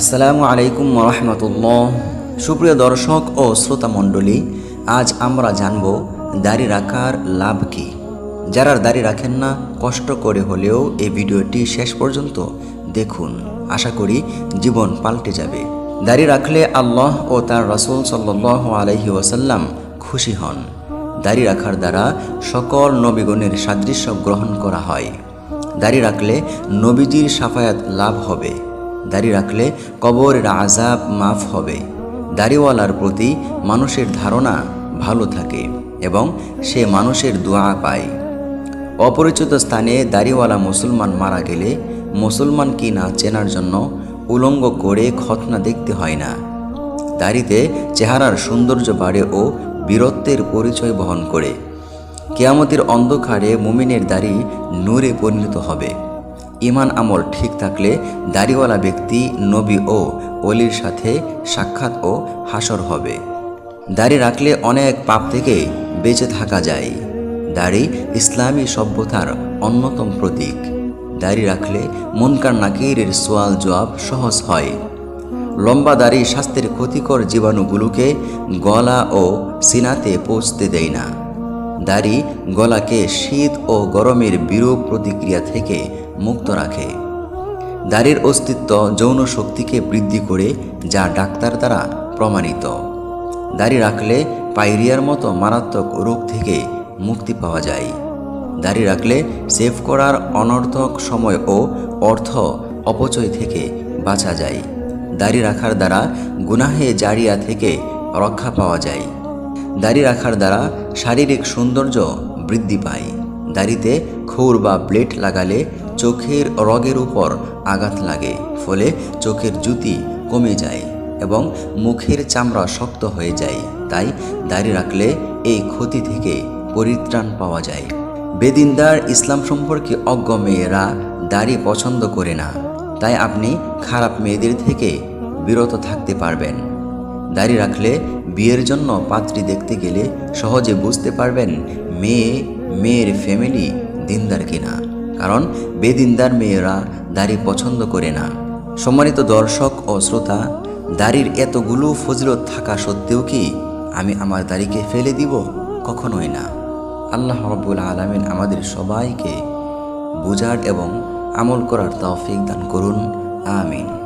আসসালামু আলাইকুম রহমতুল্লাহ। সুপ্রিয় দর্শক ও শ্রোতা মণ্ডলী, আজ আমরা জানব দাড়ি রাখার লাভ কী। যারা দাড়ি রাখেন না, কষ্ট করে হলেও এই ভিডিওটি শেষ পর্যন্ত দেখুন। আশা করি জীবন পাল্টে যাবে। দাড়ি রাখলে আল্লাহ ও তার রসুল সাল্লাহ আলহি ওয়াসাল্লাম খুশি হন। দাড়ি রাখার দ্বারা সকল নবীগণের সাদৃশ্য গ্রহণ করা হয়। দাড়ি রাখলে নবীজির সাফায়াত লাভ হবে। দাড়ি রাখলে কবরের আজাব মাফ হবে। দাড়িওয়ালার প্রতি মানুষের ধারণা ভালো থাকে এবং সে মানুষের দোয়া পায়। অপরিচিত স্থানে দাড়িওয়ালা মুসলমান মারা গেলে মুসলমান কি না চেনার জন্য উলঙ্গ করে খতনা দেখতে হয় না। দাড়িতে চেহারার সৌন্দর্য বাড়ে ও বীরত্বের পরিচয় বহন করে। কেয়ামতের অন্ধকারে মুমিনের দাড়ি নূরে পরিণত হবে। ইমান আমল ঠিক থাকলে দাড়িওয়ালা ব্যক্তি নবী ও অলির সাথে সাক্ষাৎ ও হাসর হবে। দাড়ি রাখলে অনেক পাপ থেকে বেঁচে থাকা যায়। দাড়ি ইসলামী সভ্যতার অন্যতম প্রতীক। দাড়ি রাখলে মনকার নাকিরের সোয়াল জবাব সহজ হয়। লম্বা দাড়ি স্বাস্থ্যের ক্ষতিকর জীবাণুগুলোকে গলা ও সিনাতে পৌঁছতে দেয় না। দাড়ি গলাকে শীত ও গরমের বিরূপ প্রতিক্রিয়া থেকে মুক্ত রাখে। দাড়ির অস্তিত্ব যৌন শক্তিকে বৃদ্ধি করে, যা ডাক্তার দ্বারা প্রমাণিত। দাড়ি রাখলে পাইরিয়ার মতো মারাত্মক রোগ থেকে মুক্তি পাওয়া যায়। দাড়ি রাখলে সেভ করার অনর্থক সময় ও অর্থ অপচয় থেকে বাঁচা যায়। দাড়ি রাখার দ্বারা গুনাহে জারিয়া থেকে রক্ষা পাওয়া যায়। দাড়ি রাখার দ্বারা শারীরিক সৌন্দর্য বৃদ্ধি পায়। দাড়িতে খৌর বা ব্লেড লাগালে চোখের রগের উপর আঘাত লাগে, ফলে চোখের জুতি কমে যায় এবং মুখের চামড়া শক্ত হয়ে যায়। তাই দাড়ি রাখলে এই ক্ষতি থেকে পরিত্রাণ পাওয়া যায়। বেদিনদার ইসলাম সম্পর্কে অজ্ঞ মেয়েরা দাড়ি পছন্দ করে না। তাই আপনি খারাপ মেয়েদের থেকে বিরত থাকতে পারবেন। দাড়ি রাখলে বিয়ের জন্য পাত্রী দেখতে গেলে সহজে বুঝতে পারবেন মেয়ে, মেয়ের ফ্যামিলি দিনদার কিনা। কারণ বেদিনদার মেয়েরা দাড়ি পছন্দ করে না। সম্মানিত দর্শক ও শ্রোতা, দাড়ির এতগুলো ফজিলত থাকা সত্ত্বেও কি আমি আমার দাড়িকে ফেলে দিব? কখনোই না। আল্লাহ রব্বুল আলমিন আমাদের সবাইকে বুঝার এবং আমল করার তৌফিক দান করুন। আমিন।